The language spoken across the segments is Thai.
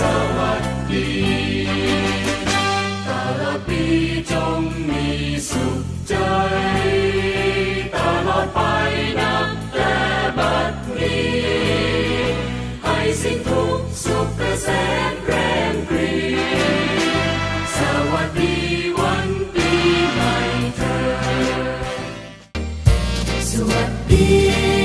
สวัสดีต่ลปีจงมีสุขใจตลอดไปนับแต่บัดนี้ ให้สิ่งทุกสุขกระแสงรีสวัสดีวันปีใหม่เธอสวัสดี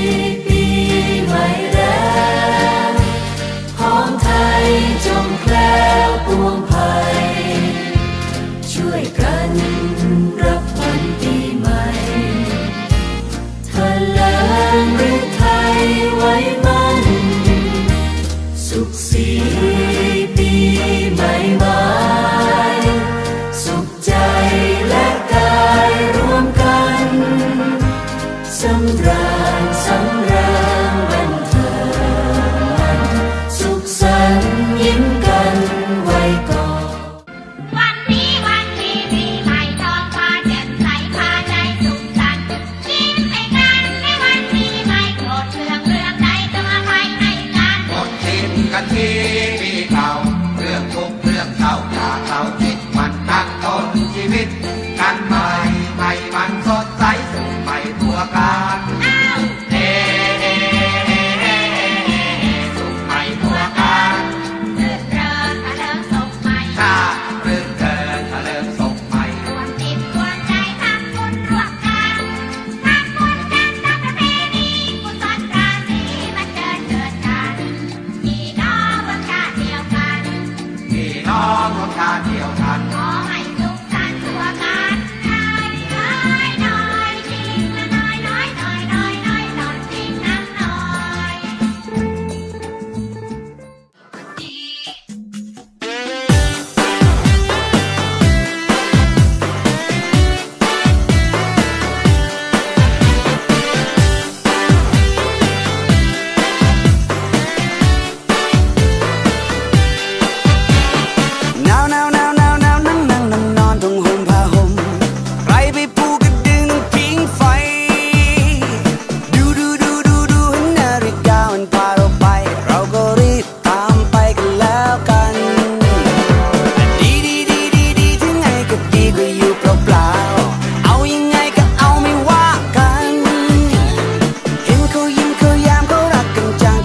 ใจและกายรวมกันสำราญสำราญบันเทิงสุขสันต์ยิ้มกันไว้ก่อน วันนี้วันที่ปีใหม่ทองฟ้าแจ่ใสพาใจสุขสันต์ยิ้มให้กันในวันปีใหม่โกรธเคืองเรื่องใดต้องอภัยให้กันทิ้นกันที่ปีเก่า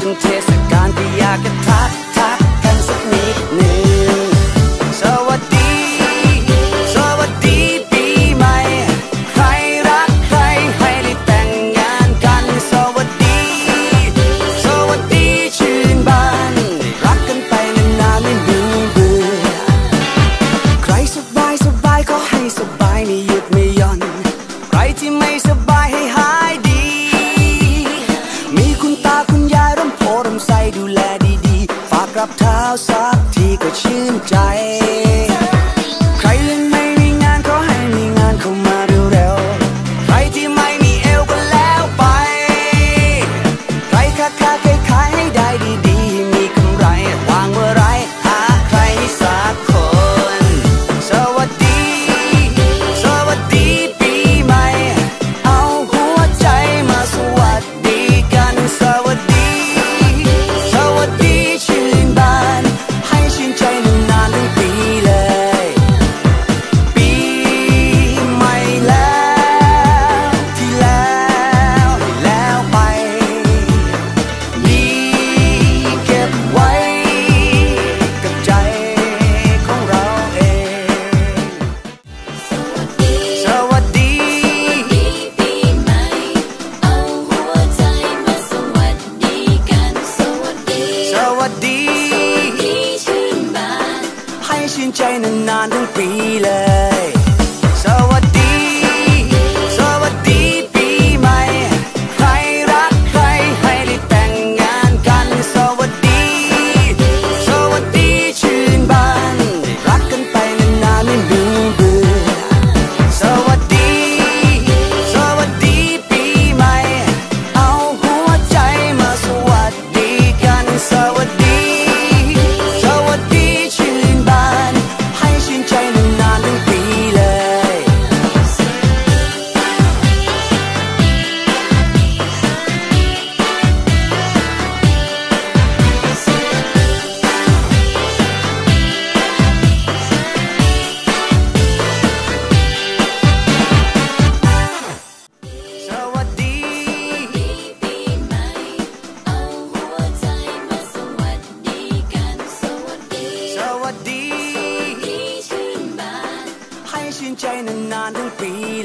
งเทศกาลก็อยากจะทักทักกันสักนิดหนึ่งสวัสดี สวัสดีปีใหม่ ใครรักใครให้ได้แต่งงานกัน สวัสดี สวัสดีชื่นบาน รักกันไปนานๆไม่เบื่อเบื่อใครสบายสบายก็ให้สบายไม่หยุดไม่ย่อน ใครที่ไม่สบายให้หา ลำไส้ดูแลดีๆ ฝากรับเท้าสักทีก็ชื่นใจ and I don't be